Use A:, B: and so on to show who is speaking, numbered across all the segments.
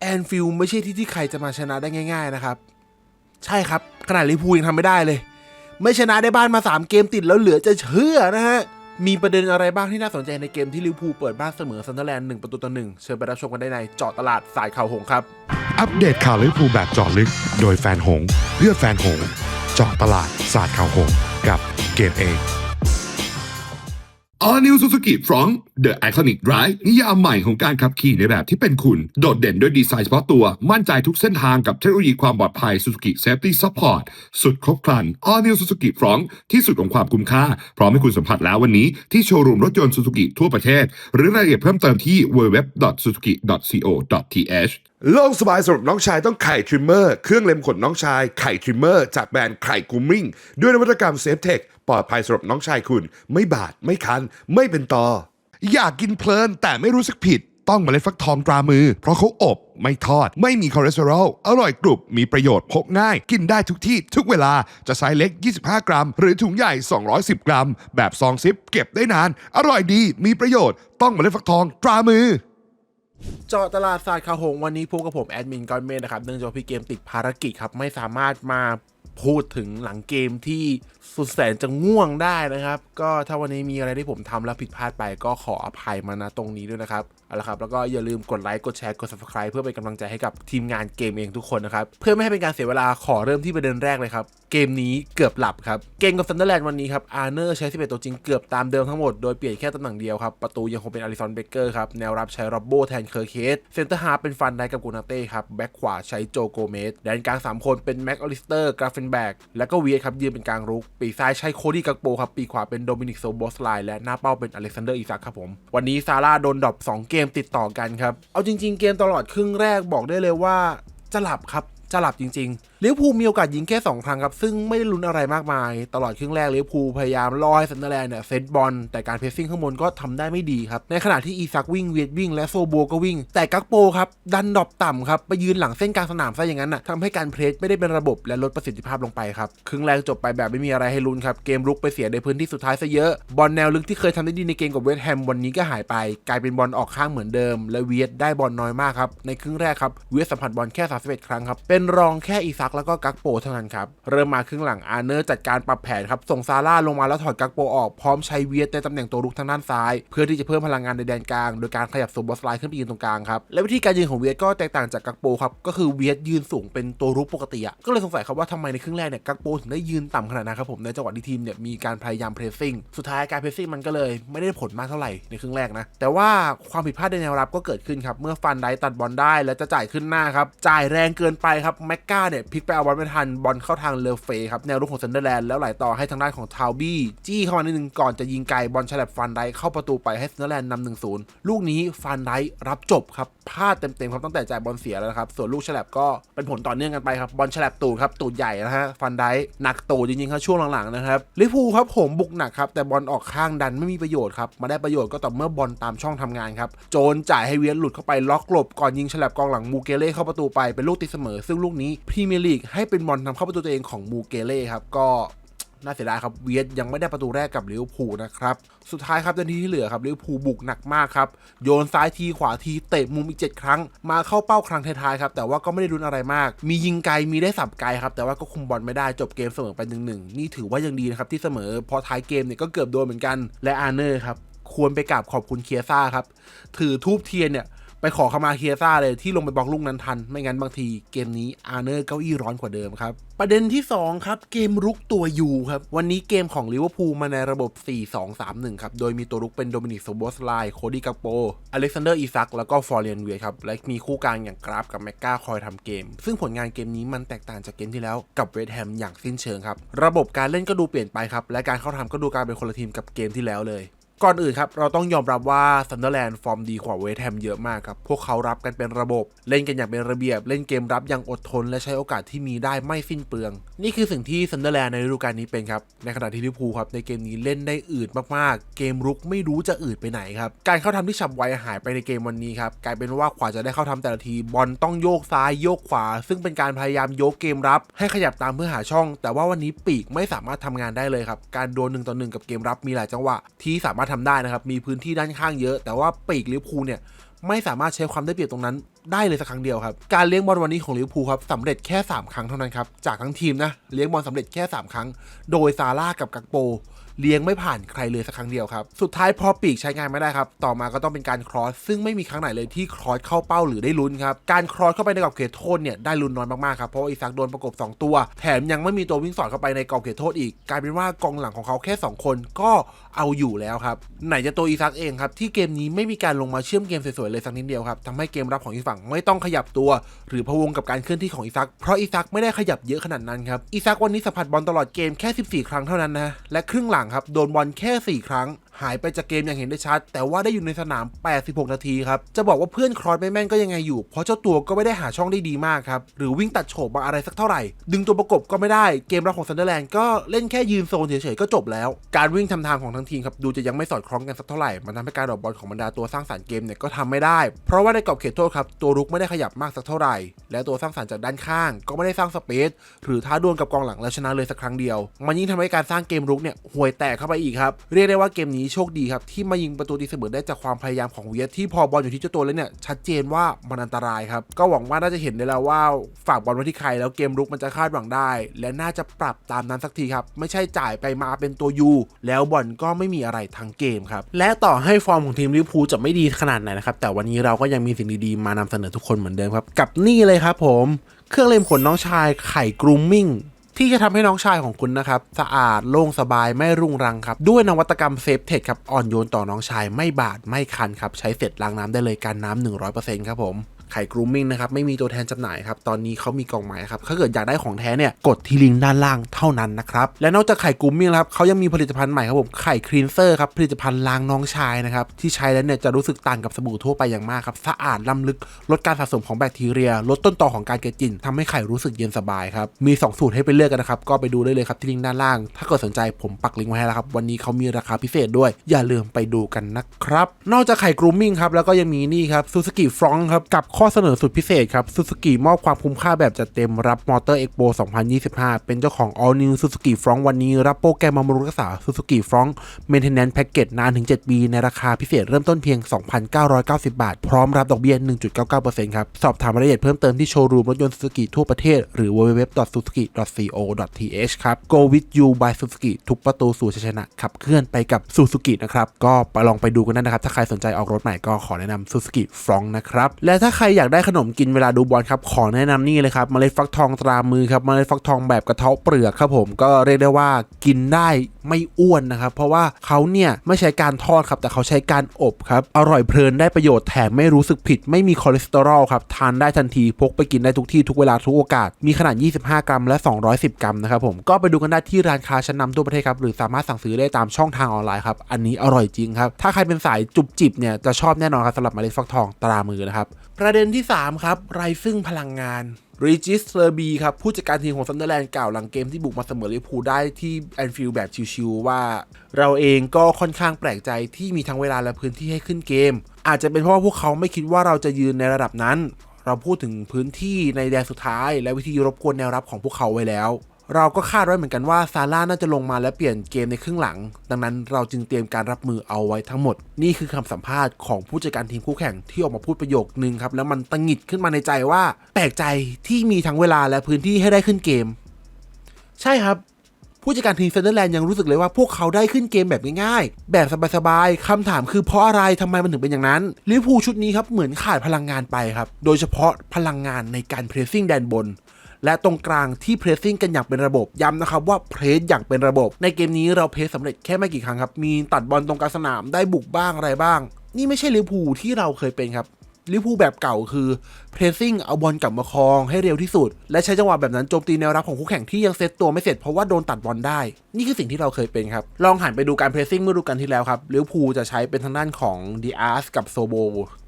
A: แอนฟิลไม่ใช่ที่ที่ใครจะมาชนะได้ง่าย ๆนะครับ ใช่ครับ ขนาดลิพูยังทำไม่ได้เลย ไม่ชนะได้บ้านมา 3 เกมติดแล้วเหลือจะเชื่อนะฮะ มีประเด็นอะไรบ้างที่น่าสนใจในเกมที่ลิพูเปิดบ้านเสมอซันเดอร์แลนด์1ประตูต่อหนึ่งเชิญไปรับชมกันได้ในเจาะตลาดสายข่าวหงครับ
B: อัปเดตข่าวลิพูแบบเจาะลึก โดยแฟนหงเพื่อแฟนหง เจาะตลาดศาสตร์ข่าวหงกับเกมเอง
C: All New Suzuki Front The Iconic Drive นิยามใหม่ของการขับขี่ในแบบที่เป็นคุณ โดดเด่นด้วยดีไซน์เฉพาะตัว มั่นใจทุกเส้นทางกับเทคโนโลยีความปลอดภัย Suzuki Safety Support สุดครบครัน All New Suzuki Front ที่สุดของความคุ้มค่า พร้อมให้คุณสัมผัสแล้ววันนี้ ที่โชว์รูมรถยนต์ Suzuki ทั่วประเทศ หรือรายละเอียดเพิ่มเติมที่ www.suzuki.co.th
D: โล่งสบายสำหรับน้องชายต้องไข่ทริมเมอร์ เครื่องเล็มขนน้องชายไข่ทริมเมอร์จากแบรนด์ไข่กูมิ่ง ด้วยนวัตกรรมเซฟเทคปลอดภัยสำหรับน้องชายคุณ ไม่บาด ไม่คัน ไม่เป็นตอ อยากกินเพลินแต่ไม่รู้สึกผิด ต้องเมล็ดฟักทองตรามือ เพราะเขาอบ ไม่ทอด ไม่มีคอเลสเตอรอลอร่อยกรุบมีประโยชน์พกง่าย กินได้ทุกที่ทุกเวลาจะไซส์เล็ก 25 กรัม หรือถุงใหญ่ 210 กรัม แบบซองซิป เก็บได้นาน อร่อยดีมีประโยชน์ต้องเมล็ดฟักทองตรามือ
A: จาะตลาดศาสตร์ข่าวหงวันนี้พบกับผมแอดมินกอนเมนนะครับเนื่องจากพี่เกมติดภารกิจครับ ไม่สามารถมาพูดถึงหลังเกมที่สุดแสนจะง่วงได้นะครับ ก็ถ้าวันนี้มีอะไรที่ผมทำแล้วผิดพลาดไปก็ขออภัยมานะตรงนี้ด้วยนะครับ เอาละครับแล้วก็อย่าลืมกดไลค์กดแชร์กด subscribe เพื่อเป็นกำลังใจให้กับทีมงานเกมเองทุกคนนะครับ เพื่อไม่ให้เป็นการเสียเวลาขอเริ่มที่ประเด็นแรกเลยครับ เกมนี้เกือบหลับครับ เกมกับซันเดอร์แลนด์วันนี้ครับอาร์เนอร์ใช้ 11 ตัวจริงเกือบตามเดิมทั้งหมดโดยเปลี่ยนแค่ตำแหน่งเดียวครับ ประตูยังคงเป็นอาริซอนเบเกอร์ครับ แนวรับใช้ร็อบโบแทนเคอร์เคสเซนเตอร์ฮาร์เป็นฟันไดกับกูนาเต้ครับแบ็คขวาใช้โจโกเมสแดนกลาง3คนเป็นแม็กอลิสเตอร์กราฟเฟนแบกและก็เวียดครับยืนเป็นกลางรุก ปีกซ้ายใช้โคดี้กักโปครับปีขวาเป็นโดมินิกโซโบสไลและหน้าเป้าเป็นอเล็กซานเดอร์อีซักครับผมวันนี้ซาร่าโดนดรอป2เกมมติดต่อกันครับ เอาจริง ๆ เกมตลอดครึ่งแรกบอกได้เลยว่าจะหลับครับจะหลับจริง ๆ ลิเวอร์พูลมีโอกาสยิงแค่ 2 ครั้งครับ ซึ่งไม่ได้ลุ้นอะไรมากมาย ตลอดครึ่งแรกลิเวอร์พูลพยายามล่อให้ซันเดอร์แลนด์เนี่ยเซตบอลแต่การเพรสซิ่งข้างบนก็ทำได้ไม่ดีครับ ในขณะที่อีซักวิ่งเวียดวิ่ง และโซโบก็วิ่ง แต่กักโปครับ ดันดรอปต่ำครับไปยืนหลังเส้นกลางสนามซะอย่างนั้นน่ะทำให้การเพรสไม่ได้เป็นระบบและลดประสิทธิภาพลงไปครับครึ่งแรกจบไปแบบไม่มีอะไรให้ลุ้นครับเกมรุกไปเสียในพื้นที่สุดท้ายซะเยอะบอลแนวลึกที่เคยทำได้ดีในเกมกับเวสต์แฮมวันนี้ก็หายไป กลายเป็นบอลออกข้างเหมือนเดิม และเวียดได้บอลน้อยมากครับในครึ่งแรกครับเวียดสัมผัสบอลแค่31ครั้งครับเป็นรองแค่อีซักแล้วก็กักโปเท่านั้นครับ เริ่มมาครึ่งหลังอาร์เนอร์จัดการปรับแผนครับส่งซาร่าลงมาแล้วถอดกักโปออกพร้อมใช้เวียดในตำแหน่งตัวรุกทางด้านซ้าย เพื่อที่จะเพิ่มพลังงานในแดนกลาง โดยการขยับโซบอสไลน์ขึ้นไปยืนตรงกลางครับและวิธีการยืนของเวียดก็แตกต่างจากกักโปครับก็คือเวียดยืนสูงเป็นตัวรุกปกติอะก็เลยสงสัยครับว่าทำไมในครึ่งแรกเนี่ยกักโปถึงได้ยืนต่ำขนาดนั้นครับผมในจังหวะที่ทีมเนี่ยมีการพยายามเพรสซิ่งสุดท้ายการเพรสซิ่งมันก็เลยไม่ได้ผลมากเท่าไหร่ในครึ่งแรกนะแต่ว่าความผิดพลาดในแนวรับก็เกิดขึ้นครับเมื่อฟันไดตัดบอลได้ แล้วจะจ่ายขึ้นหน้าครับจ่ายแรงเกินไปครับแม็กกาเนี่ยพลิกไปเอาบอลไม่ทันบอลเข้าทางเลเฟครับแนวรุกของซันเดอร์แลนด์แล้วไหลต่อให้ทางด้านของทาวบี้จี้เข้ามานิดนึงก่อนจะยิงไกลบอลฉลับฟันได้เข้าประตูไปให้ซันเดอร์แลนด์นำหนึ่งศูนย์ลูกนี้ฟันได้รับจบครับพลาดเต็มๆครับตั้งแต่จ่ายบอลเสียแล้วครับส่วนลูกฉลับก็เป็นผลต่อเนื่องกันไปครับบอลฉลับตูดครับตูดใหญ่นะฮะฟันได้หนักตูดจริงๆครับช่วงหลังๆนะครับลิเวอร์พูครับผมบุกหนักครับแต่บอลออกข้างดันไม่มีประโยชน์ครับมาได้ประโยชน์ก็ต่อเมื่อบอลตามช่องทำงานครับโจนจ่ายให้เวียนหลุดเข้าไปล็อกหลบก่อนยิงฉลับกองหลังมูเกเล่เข้าประตูไปเป็นลูกตีเสมอซึ่งลูกนี้พรีเมียร์ลีกให้เป็นบอลทำเข้าประตูตัวเองของมูเกเล่ครับก็น่าเสียดายครับเวียดยังไม่ได้ประตูแรกกับลิเวอร์พูลนะครับ สุดท้ายครับนาทีที่เหลือครับลิเวอร์พูลบุกหนักมากครับ โยนซ้ายทีขวาทีเตะมุมอีก 7 ครั้ง มาเข้าเป้าครั้งท้ายๆครับ แต่ว่าก็ไม่ได้รุนอะไรมาก มียิงไกลมีได้สับไกลครับ แต่ว่าก็คุมบอลไม่ได้จบเกมเสมอไปหนึ่งหนึ่งนี่ถือว่ายังดีนะครับที่เสมอเพอท้ายเกมเนี่ยก็เกือบโดนเหมือนกันและอาร์เนอร์ครับควรไปกราบขอบคุณเคียซ่าครับถือทูบเทียนเนี่ย ไปขอขมาเคียซ่าเลยที่ลงไปบล็อกลูกนั้นทัน ไม่งั้นบางทีเกมนี้อาร์เนอร์เก้าอี้ร้อนกว่าเดิมครับ ประเด็นที่ 2 ครับ เกมรุกตัวยูครับ วันนี้เกมของลิเวอร์พูลมาในระบบ 4-2-3-1 ครับ โดยมีตัวรุกเป็นโดมินิกโซโบสไลโคดี้กักโปอเล็กซานเดอร์อีซักแล้วก็ฟอร์เรียนเวียครับ และมีคู่กลางอย่างกราฟกับแม็กกาคอยทำเกม ซึ่งผลงานเกมนี้มันแตกต่างจากเกมที่แล้วกับเวสต์แฮมอย่างสิ้นเชิงครับระบบการเล่นก็ดูเปลี่ยนไปครับและการเข้าทำก็ดูกลารเป็นคนละทีมกับเกมที่แล้วเลย ก่อนอื่นครับ เราต้องยอมรับว่าซันเดอร์แลนด์ฟอร์มดีกว่าเวสแฮมเยอะมากครับ พวกเขารับกันเป็นระบบ เล่นกันอย่างเป็นระเบียบ เล่นเกมรับอย่างอดทน และใช้โอกาสที่มีได้ไม่สิ้นเปลือง นี่คือสิ่งที่ซันเดอร์แลนด์ในฤดูกาลนี้เป็นครับ ในขณะที่ลิเวอร์พูลครับในเกมนี้เล่นได้อืดมากๆ เกมรุกไม่รู้จะอืดไปไหนครับ การเข้าทำที่ฉับไวหายไปในเกมวันนี้ครับ กลายเป็นว่ากว่าจะได้เข้าทำแต่ละทีบอลต้องโยกซ้ายโยกขวา ซึ่งเป็นการพยายามโยกเกมรับ ให้ขยับตามเพื่อหาช่อง แต่ว่าวันนี้ปีกไม่สามารถทำงานได้เลยครับ การโดนหนึ่งต่อหนึ่งกับเกมรับมีหลายจังหวะที่สามารถทำได้นะครับ มีพื้นที่ด้านข้างเยอะ แต่ว่าปีกลิเวอร์พูลเนี่ยไม่สามารถใช้ความได้เปรียบตรงนั้นได้เลยสักครั้งเดียวครับ การเลี้ยงบอลวันนี้ของลิเวอร์พูลครับสำเร็จแค่ 3 ครั้งเท่านั้นครับ จากทั้งทีมนะ เลี้ยงบอลสำเร็จแค่ 3 ครั้ง โดยซาร่ากับกักโป เลี้ยงไม่ผ่านใครเลยสักครั้งเดียวครับ สุดท้ายพอปีกใช้งานไม่ได้ครับ ต่อมาก็ต้องเป็นการครอส ซึ่งไม่มีครั้งไหนเลยที่ครอสเข้าเป้าหรือได้ลุ้นครับ การครอสเข้าไปในกรอบเขตโทษเนี่ยได้ลุ้นน้อยมากๆครับเพราะาอีซักโดนประกบ 2 ตัว แถมยังไม่มีตัววิ่งสอดเข้าไปในกรอบเขตโทษอีกกลายเป็นว่ากองหลังของเขาแค่ 2 คนก็เอาอยู่แล้วครับไหนจะตัวอีซักเองครับที่เกมนี้ไม่มีการลงมาเชื่อมเกมสวยๆเลยสักนิดเดียวครับทำให้เกมรับของอีกฝั่งไม่ต้องขยับตัว หรือพะวงกับการเคลื่อนที่ของอีซัก เพราะอีซักไม่ได้ขยับเยอะขนาดนั้นครับอีซักวันนี้สัมผัสบอลตลอดเกมแค่ 14 ครั้งเท่านั้นนะและครึ่งหลังครับโดนบอลแค่ 4 ครั้ง หายไปจากเกมอย่างเห็นได้ชัด แต่ว่าได้อยู่ในสนาม 86 นาทีครับ จะบอกว่าเพื่อนครอสไม่แม่นก็ยังไงอยู่ เพราะเจ้าตัวก็ไม่ได้หาช่องได้ดีมากครับ หรือวิ่งตัดโฉบมาอะไรสักเท่าไหร่ ดึงตัวประกบก็ไม่ได้ เกมรับของซันเดอร์แลนด์ก็เล่นแค่ยืนโซนเฉยๆก็จบแล้ว การวิ่งทำทางของทั้งทีมครับดูจะยังไม่สอดคล้องกันสักเท่าไหร่ มันทำให้การดอกบอลของบรรดาตัวสร้างสรรค์เกมเนี่ยก็ทำไม่ได้ เพราะว่าในกรอบเขตโทษครับตัวรุกไม่ได้ขยับมากสักเท่าไหร่ และตัวสร้างสรรค์จากด้านข้าง ก็ไม่ได้สร้างสเปซหรือท้าดวลกับกองหลังแล้วชนะเลยสักครั้งเดียว มันยิ่งทำให้การสร้างเกมรุกเนี่ยห่วยแตกเข้าไปอีกครับ เรียกได้ว่าเกมนี้โชคดีครับ ที่มายิงประตูตีเสมอได้จากความพยายามของเวียสที่พอบอลอยู่ที่เจ้าตัวแล้วเนี่ยชัดเจนว่ามันอันตรายครับ ก็หวังว่าน่าจะเห็นได้แล้วว่าฝากบอลไว้ที่ใครแล้วเกมรุกมันจะคาดหวังได้ และน่าจะปรับตามนั้นสักทีครับ ไม่ใช่จ่ายไปมาเป็นตัวยูแล้วบอลก็ไม่มีอะไรทั้งเกมครับ และต่อให้ฟอร์มของทีมลิเวอร์พูลจะไม่ดีขนาดไหนนะครับ แต่วันนี้เราก็ยังมีสิ่งดีๆมานำเสนอทุกคนเหมือนเดิมครับ กับนี่เลยครับผม เครื่องเล่มขนน้องชายไข่กรูมมิ่ง ที่จะทำให้น้องชายของคุณนะครับ สะอาดโล่งสบายไม่รุงรังครับ ด้วยนวัตกรรมเซฟเทคครับ อ่อนโยนต่อน้องชายไม่บาดไม่คันครับ ใช้เสร็จล้างน้ำได้เลยการน้ำ100%ครับผม ไข่กรูมมิ่งนะครับไม่มีตัวแทนจำหน่ายครับตอนนี้เขามีกล่องหมายครับถ้าเกิดอยากได้ของแท้เนี่ยกดที่ลิงก์ด้านล่างเท่านั้นนะครับและนอกจากไข่กรูมมิ่งครับเขายังมีผลิตภัณฑ์ใหม่ครับผมไข่คลีนเซอร์ครับผลิตภัณฑ์ล้างน้องชายนะครับที่ใช้แล้วเนี่ยจะรู้สึกต่างกับสบู่ทั่วไปอย่างมากครับสะอาดล้ำลึกลดการสะสมของแบคทีเรีย ลดต้นตอของการเกิดกลิ่นทำให้ไข่รู้สึกเย็นสบายครับมี 2 สูตรให้ไปเลือกกันนะครับก็ไปดูได้เลยครับที่ลิงก์ด้านล่าง ถ้าเกิดสนใจผมปักลิงก์ไว้ให้แล้วครับวันนี้เขามีราคาพิเศษด้วย อย่าลืมไปดูกันนะครับนอกจากไข่กรูมมิ่งครับแล้วก็ยังมีนี่ครับซูซูกิฟรองครับกับข้อเสนอสุดพิเศษครับซูซูกิมอบความคุ้มค่าแบบจัดเต็มรับมอเตอร์เอ็กโป2025 เป็นเจ้าของ All New Suzuki f r o n t วันนี้ รับโปรแกรมบำรุงรักษา Suzuki f r o n t Maintenance Package นานถึง 7 ปี ในราคาพิเศษเริ่มต้นเพียง 2,990 บาท พร้อมรับดอกเบี้ย 1.99%ครับ สอบถามรายละเอียดเพิ่มเติมที่โชว์รูมรถยนต์ Suzuki ทั่วประเทศ หรือ www.suzuki.co.th ครับ Go with you by Suzuki ทุกประตูสู่ชัยชนะขับเคลื่อนไปกับ Suzuki นะครับก็ไปลองไปดูกันได้นะครับถ้าใครสนใจออกรถใหม่ก็ขอแนะนำ Suzuki f r o n t นะครับและถ้าใครอยากได้ขนมกินเวลาดูบอลครับ ขอแนะนำนี่เลยครับเมล็ดฟักทองตรามือครับเมล็ดฟักทองแบบกระเทาะเปลือกครับผมก็เรียกได้ว่ากินได้ไม่อ้วนนะครับ เพราะว่าเขาเนี่ยไม่ใช้การทอดครับ แต่เขาใช้การอบครับอร่อยเพลินได้ประโยชน์แถมไม่รู้สึกผิด ไม่มีคอเลสเตอรอลครับทานได้ทันทีพกไปกินได้ทุกที่ทุกเวลาทุกโอกาส มีขนาด 25 กรัม และ 210 กรัมนะครับผมก็ไปดูกันได้ที่ร้านค้าชั้นนำทั่วประเทศครับหรือสามารถสั่งซื้อได้ตามช่องทางออนไลน์ครับอันนี้อร่อยจริงครับถ้าใครเป็นสายจุบจิบเนี่ยจะชอบแน่นอนครับสำหรับเมล็ดฟักทองตรามือนะครับประเด็น็นที่สามครับ ไรซึ่งพลังงานรีจิสเทอร์บีครับ ผู้จัดการทีมของซันเดอร์แลนด์กล่าวหลังเกมที่บุกมาเสมอลิเวอร์พูลได้ที่แอนฟิลด์แบบชิวๆว่า เราเองก็ค่อนข้างแปลกใจที่มีทั้งเวลาและพื้นที่ให้ขึ้นเกม อาจจะเป็นเพราะว่าพวกเขาไม่คิดว่าเราจะยืนในระดับนั้น เราพูดถึงพื้นที่ในแดนสุดท้าย และวิธีรบกวนแนวรับของพวกเขาไว้แล้ว เราก็คาดไว้เหมือนกันว่าซาร่าน่าจะลงมาและเปลี่ยนเกมในครึ่งหลัง ดังนั้นเราจึงเตรียมการรับมือเอาไว้ทั้งหมด นี่คือคำสัมภาษณ์ของผู้จัดการทีมคู่แข่งที่ออกมาพูดประโยคนึงครับ แล้วมันตังหงิดขึ้นมาในใจว่า แปลกใจที่มีทั้งเวลาและพื้นที่ให้ได้ขึ้นเกม ใช่ครับ ผู้จัดการทีมเซนเดอร์แลนด์ยังรู้สึกเลยว่าพวกเขาได้ขึ้นเกมแบบง่ายๆ แบบสบายๆคำถามคือเพราะอะไรทำไมมันถึงเป็นอย่างนั้นลิเวอร์พูลชุดนี้ครับเหมือนขาดพลังงานไปครับ โดยเฉพาะพลังงานในการเพรสซิ่งแดนบน และตรงกลางที่เพรสซิ่งกันอย่างเป็นระบบย้ำนะครับว่าเพรสอย่างเป็นระบบ ในเกมนี้เราเพรสสำเร็จแค่ไม่กี่ครั้งครับ มีตัดบอลตรงกลางสนามได้บุกบ้างอะไรบ้าง นี่ไม่ใช่ลิเวอร์พูลที่เราเคยเป็นครับลิเวอร์พูลแบบเก่าคือเพรสซิ่งเอาบอลกลับมาครองให้เร็วที่สุด และใช้จังหวะแบบนั้นโจมตีแนวรับของคู่แข่งที่ยังเซตตัวไม่เสร็จเพราะว่าโดนตัดบอลได้ นี่คือสิ่งที่เราเคยเป็นครับ ลองหันไปดูการเพรสซิ่งเมื่อฤดูกาลที่แล้วครับลิเวอร์พูลจะใช้เป็นทางด้านของดีอาร์สกับโซโบ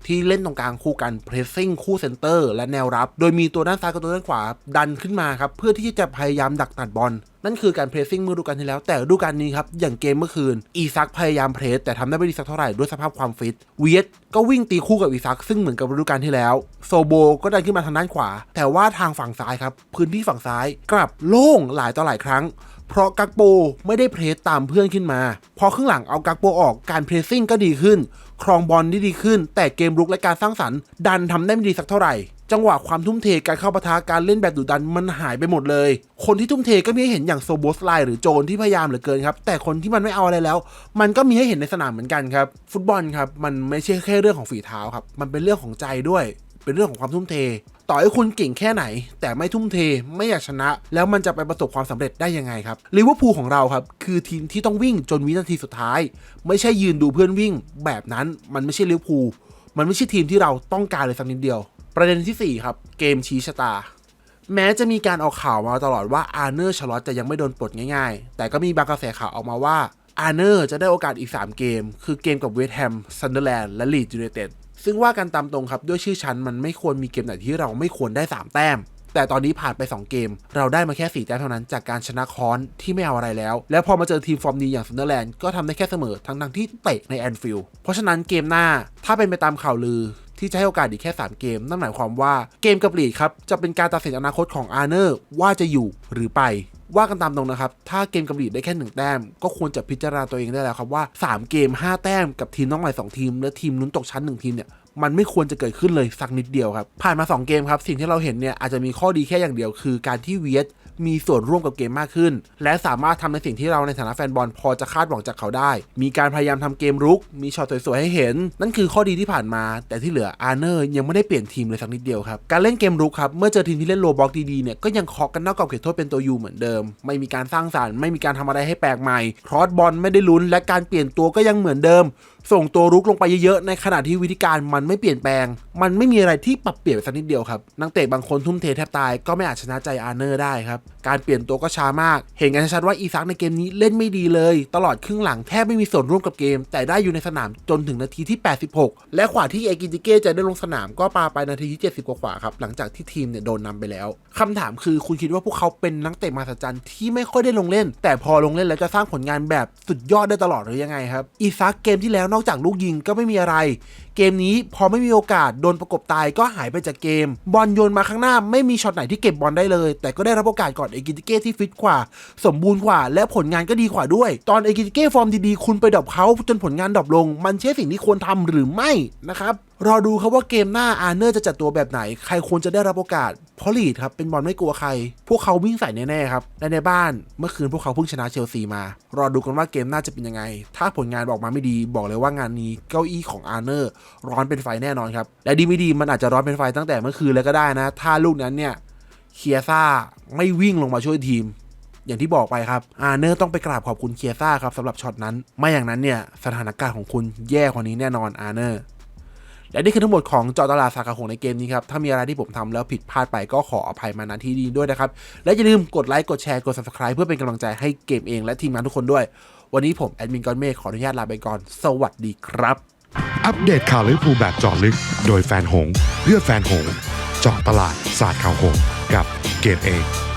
A: ที่เล่นตรงกลางคู่กันเพรสซิ่งคู่เซนเตอร์และแนวรับ โดยมีตัวด้านซ้ายกับตัวด้านขวาดันขึ้นมาครับเพื่อที่จะพยายามดักตัดบอลนั่นคือการเพรสซิ่งเมื่อดูกาลที่แล้ว แต่ฤดูกาลนี้ครับ อย่างเกมเมื่อคืน อีซักพยายามเพรส แต่ทำได้ไม่ดีสักเท่าไหร่ด้วยสภาพความฟิต เวียตก็วิ่งตีคู่กับอีซัก ซึ่งเหมือนกับฤดูกาลที่แล้ว โซโบบก็ไดันขึ้นมาทางด้านขวา แต่ว่าทางฝั่งซ้ายครับ พื้นที่ฝั่งซ้ายกลับโล่งหลายต่อหลายครั้ง เพราะกักโปไม่ได้เพรสตามเพื่อนขึ้นมา พอครึ่งหลังเอากักโปออกการเพรสซิ่งก็ดีขึ้น ครองบอลได้ดีขึ้น แต่เกมรุกและการสร้างสรรค์ดันทำได้ไม่ดีสักเท่าไหร่จังหวะความทุ่มเทการเข้าปะทะการเล่นแบบดุดันมันหายไปหมดเลย คนที่ทุ่มเทก็มีให้เห็นอย่างโซโบสไลหรือโจนที่พยายามเหลือเกินครับ แต่คนที่มันไม่เอาอะไรแล้ว มันก็มีให้เห็นในสนามเหมือนกันครับ ฟุตบอลครับ มันไม่ใช่แค่เรื่องของฝีเท้าครับ มันเป็นเรื่องของใจด้วย เป็นเรื่องของความทุ่มเท ต่อให้คุณเก่งแค่ไหน แต่ไม่ทุ่มเทไม่อยากชนะ แล้วมันจะไปประสบความสำเร็จได้ยังไงครับลิเวอร์พูลของเราครับ คือทีมที่ต้องวิ่งจนวินาทีสุดท้าย ไม่ใช่ยืนดูเพื่อนวิ่ง แบบนั้นมันไม่ใช่ลิเวอร์พูลมันไม่ใช่ทีมที่เราต้องการเลยสักนิดเดียว ประเด็นที่ 4 ครับ เกมชี้ชะตา แม้จะมีการออกข่าวมาตลอดว่าอาร์เนอร์ชลอตจะยังไม่โดนปลดง่ายๆ แต่ก็มีบางกระแสข่าวออกมาว่าอาร์เนอร์จะได้โอกาสอีก 3 เกม คือเกมกับเวสต์แฮมซันเดอร์แลนด์และลีดยูไนเต็ด ซึ่งว่ากันตามตรงครับด้วยชื่อชั้นมันไม่ควรมีเกมไหนที่เราไม่ควรได้ 3 แต้ม แต่ตอนนี้ผ่านไป 2 เกม เราได้มาแค่ 4 แต้มเท่านั้นจากการชนะคอนที่ไม่เอาอะไรแล้ว แล้วพอมาเจอทีมฟอร์มดีอย่างซันเดอร์แลนด์ก็ทำได้แค่เสมอทั้งๆที่เตะในแอนฟิลด์เพราะฉะนั้นเกมหน้าถ้าเป็นไปตามข่าวลือที่จะให้โอกาสอีกแค่ 3 เกม นั่นหมายความว่าเกมกับลีดครับ จะเป็นการตัดสินอนาคตของอาร์เนอร์ว่าจะอยู่หรือไป ว่ากันตามตรงนะครับ ถ้าเกมกำลีดได้แค่ 1 แต้ม ก็ควรจะพิจารณาตัวเองได้แล้วครับว่า 3 เกม 5 แต้มกับทีมน้องใหม่2ทีม และทีมลุ้นตกชั้น 1 ทีมเนี่ยมันไม่ควรจะเกิดขึ้นเลยสักนิดเดียวครับ ผ่านมา 2 เกมครับ สิ่งที่เราเห็นเนี่ยอาจจะมีข้อดีแค่อย่างเดียวคือการที่เวียดมีส่วนร่วมกับเกมมากขึ้น และสามารถทำในสิ่งที่เราในฐานะแฟนบอลพอจะคาดหวังจากเขาได้ มีการพยายามทำเกมรุก มีช็อตสวยๆให้เห็น นั่นคือข้อดีที่ผ่านมา แต่ที่เหลืออาร์เนอร์ยังไม่ได้เปลี่ยนทีมเลยสักนิดเดียวครับ การเล่นเกมรุกครับ เมื่อเจอทีมที่เล่นโลบ็อกดีๆเนี่ย ก็ยังเคาะกันนอกกรอบเขตโทษเป็นตัวยูเหมือนเดิม ไม่มีการสร้างสรรค์ ไม่มีการทำอะไรให้แปลกใหม่ ครอสบอลไม่ได้ลุ้น และการเปลี่ยนตัวก็ยังเหมือนเดิม ส่งตัวรุกลงไปเยอะๆ ในขณะที่วิธีการมันไม่เปลี่ยนแปลง มันไม่มีอะไรที่ปรับเปลี่ยนสักนิดเดียวครับ นักเตะบางคนทุ่มเทแทบตายก็ไม่อาจชนะใจอาร์เนอร์ได้ครับการเปลี่ยนตัวก็ช้ามาก เห็นกันชัดว่าอีซักในเกมนี้เล่นไม่ดีเลย ตลอดครึ่งหลังแทบไม่มีส่วนร่วมกับเกม แต่ได้อยู่ในสนามจนถึงนาทีที่ 86 และขวาที่เอกินจิเก้จะได้ลงสนามก็ปาไปนาทีที่ 70 กว่าๆครับ หลังจากที่ทีมเนี่ยโดนนำไปแล้วคำถามคือคุณคิดว่าพวกเขาเป็นนักเตะมหัศจรรย์ที่ไม่ค่อยได้ลงเล่น แต่พอลงเล่นแล้วจะสร้างผลงานแบบสุดยอดได้ตลอดหรือยังไงครับ อีซักเกมที่แล้วนอกจากลูกยิงก็ไม่มีอะไรเกมนี้พอไม่มีโอกาสโดนประกบตายก็หายไปจากเกม บอลโยนมาข้างหน้าไม่มีช็อตไหนที่เก็บบอลได้เลย แต่ก็ได้รับโอกาสก่อนเอกิติเก้ที่ฟิตกว่า สมบูรณ์กว่า และผลงานก็ดีกว่าด้วย ตอนเอกิติเก้ฟอร์มดีๆ คุณไปดรอปเขาจนผลงานดรอปลง มันใช่สิ่งที่ควรทำหรือไม่นะครับ รอดูครับว่าเกมหน้าอาร์เนอร์จะจัดตัวแบบไหน ใครควรจะได้รับโอกาส เพราะลีดครับเป็นบอลไม่กลัวใคร พวกเขาวิ่งใส่แน่ๆครับและในบ้านเมื่อคืนพวกเขาเพิ่งชนะเชลซีมา รอดูกันว่าเกมหน้าจะเป็นยังไง ถ้าผลงานออกมาไม่ดีบอกเลยว่างานนี้เก้าอี้ของอาร์เนอร์ร้อนเป็นไฟแน่นอนครับ และดีไม่ดีมันอาจจะร้อนเป็นไฟตั้งแต่เมื่อคืนแล้วก็ได้นะ ถ้าลูกนั้นเนี่ยเคียซ่าไม่วิ่งลงมาช่วยทีมอย่างที่บอกไปครับอาร์เนอร์ต้องไปกราบขอบคุณเคียซ่าครับสำหรับช็อตนั้น ไม่อย่างนั้นเนี่ย สถานการณ์ของคุณแย่กว่านี้แน่นอนอาร์เนอร์ และนี่คือทั้งหมดของจอตลาดสาขาหงในเกมนี้ครับถ้ามีอะไรที่ผมทำแล้วผิดพลาดไปก็ขออภัยมาณที่นี้ด้วยนะครับและอย่าลืมกดไลค์กดแชร์กด subscribe เพื่อเป็นกำลังใจให้เกมเองและทีมงานทุกคนด้วย วันนี้ผมแอดมินกอนเมฆขออนุญาตลาไปก่อนสวัสดีครับ
B: อัปเดตข่าวลิเวอร์พูลแบบเจาะลึก โดยแฟนหงเพื่อแฟนหงเจาะตลาดศาสตร์ข่าวหงกับเกมเอง